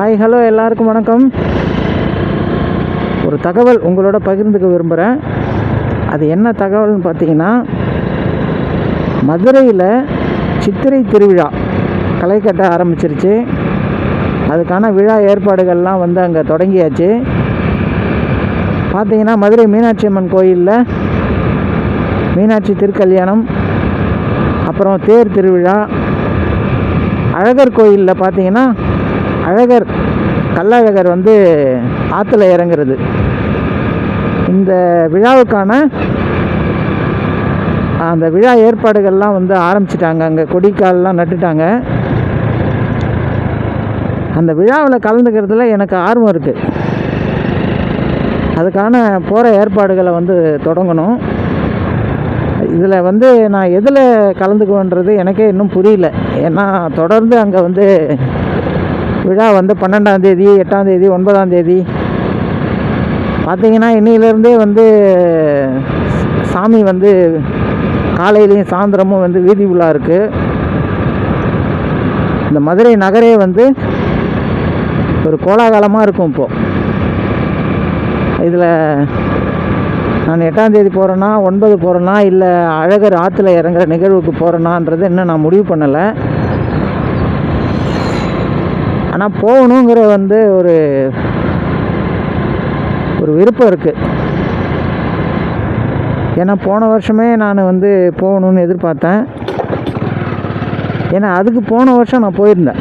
Hi hello எல்லாருக்கும் வணக்கம். ஒரு தகவல் உங்களோட பகிர்ந்துக்க விரும்புகிறேன் அது என்ன தகவல்னு பார்த்தீங்கன்னா மதுரையில் சித்திரை திருவிழா களை கட்ட ஆரம்பிச்சிருச்சு. அதுக்கான விழா ஏற்பாடுகள்லாம் வந்து அங்கே தொடங்கியாச்சு. பார்த்தீங்கன்னா மதுரை மீனாட்சி அம்மன் கோயிலில் மீனாட்சி திருக்கல்யாணம் அப்புறம் தேர் திருவிழா அழகர் கோயிலில் பார்த்தீங்கன்னா அழகர் கள்ளழகர் வந்து ஆற்றுல இறங்குறது. இந்த விழாவுக்கான அந்த விழா ஏற்பாடுகள்லாம் வந்து ஆரம்பிச்சிட்டாங்க. அங்கே கொடிக்கால்லாம் நட்டுட்டாங்க. அந்த விழாவில் கலந்துக்கிறதுல எனக்கு ஆர்வம் இருக்குது அதுக்கான போகிற ஏற்பாடுகளை வந்து தொடங்கணும். இதில் வந்து நான் எதில் கலந்துக்குவேன்றது எனக்கே இன்னும் புரியல. ஏன்னா தொடர்ந்து அங்கே வந்து விழா வந்து பன்னெண்டாம் தேதி எட்டாம் தேதி ஒன்பதாம் தேதி. பார்த்தீங்கன்னா இன்னையிலேருந்தே வந்து சாமி வந்து காலையிலையும் சாயந்தரமும் வந்து வீதி உலா இருக்குது இந்த மதுரை நகரே வந்து ஒரு கோலாகலமாக இருக்கும் இப்போது இதில் நான் எட்டாம் தேதி போகிறேன்னா ஒன்பது போகிறேன்னா இல்லை அழகர் ஆற்றுல இறங்குற நிகழ்வுக்கு போகிறேன்னான்றது இன்னும் நான் முடிவு பண்ணலை. ஆனால் போகணுங்கிற வந்து ஒரு ஒரு விருப்பம் இருக்குது ஏன்னா போன வருஷமே நான் வந்து போகணுன்னு எதிர்பார்த்தேன். ஏன்னா அதுக்கு போன வருஷம் நான் போயிருந்தேன்.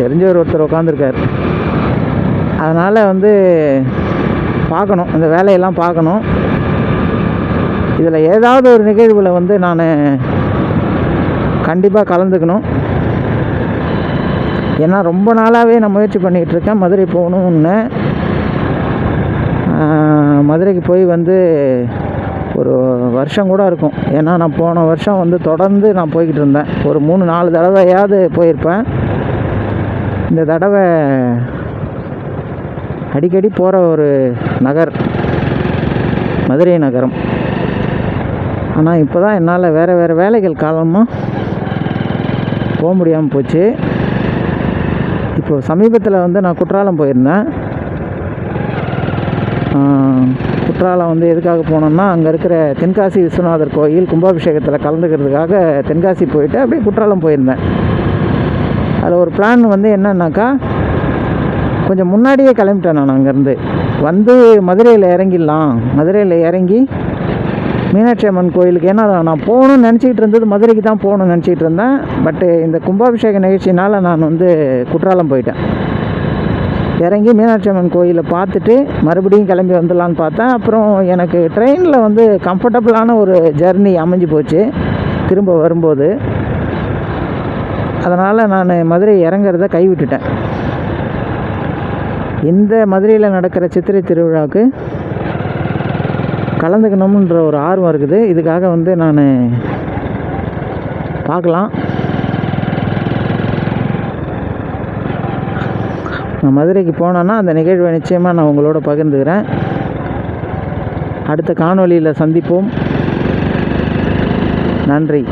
தெரிஞ்சவர் ஒருத்தர் உட்காந்துருக்கார் அதனால் வந்து பார்க்கணும். இந்த வேலையெல்லாம் பார்க்கணும். இதில் ஏதாவது ஒரு நிகழ்வில் வந்து நான் கண்டிப்பாக கலந்துக்கணும். ஏன்னா ரொம்ப நாளாகவே நான் முயற்சி பண்ணிகிட்ருக்கேன் மதுரை போகணும்னு. மதுரைக்கு போய் வந்து ஒரு வருஷம் கூட இருக்கும். ஏன்னா நான் போன வருஷம் வந்து தொடர்ந்து நான் போய்கிட்டு இருந்தேன். ஒரு மூணு நாலு தடவையாவது போயிருப்பேன். இந்த தடவை அடிக்கடி போகிற ஒரு நகர் மதுரை நகரம். ஆனால் இப்போ தான் என்னால் வேறு வேறு வேலைகள் காலமாக போக முடியாமல் போச்சு. இப்போ சமீபத்தில் வந்து நான் குற்றாலம் போயிருந்தேன். குற்றாலம் வந்து எதுக்காக போனோம்னா அங்கே இருக்கிற தென்காசி விஸ்வநாதர் கோயில் கும்பாபிஷேகத்தில் கலந்துக்கிறதுக்காக தென்காசி போயிட்டு அப்படியே குற்றாலம் போயிருந்தேன். அதில் ஒரு பிளான் வந்து என்னன்னாக்கா கொஞ்சம் முன்னாடியே கிளம்பிட்டேன் நான் அங்கேருந்து. வந்து மதுரையில் இறங்கிடலாம். மதுரையில் இறங்கி மீனாட்சி அம்மன் கோயிலுக்கு ஏன்னா நான் போகணும்னு நினச்சிக்கிட்டு இருந்தது மதுரைக்கு தான் போகணும்னு நினச்சிக்கிட்டு இருந்தேன். பட்டு இந்த கும்பாபிஷேக நிகழ்ச்சினால் நான் வந்து குற்றாலம் போயிட்டேன். இறங்கி மீனாட்சி அம்மன் கோயிலை பார்த்துட்டு மறுபடியும் கிளம்பி வந்துடலான்னு பார்த்தேன். அப்புறம் எனக்கு ட்ரெயினில் வந்து கம்ஃபர்டபுளான ஒரு ஜர்னி அமைஞ்சு போச்சு திரும்ப வரும்போது. அதனால் நான் மதுரை இறங்குறத கைவிட்டுட்டேன். இந்த மதுரையில் நடக்கிற சித்திரை திருவிழாவுக்கு கலந்துக்கணும்ன்ற ஒரு ஆர்வம் இருக்குது. இதுக்காக வந்து நான் பார்க்கலாம். நான் மதுரைக்கு போனேன்னா அந்த நிகழ்வை நிச்சயமாக நான் உங்களோட பகிர்ந்துக்கிறேன். அடுத்த காணொலியில் சந்திப்போம். நன்றி.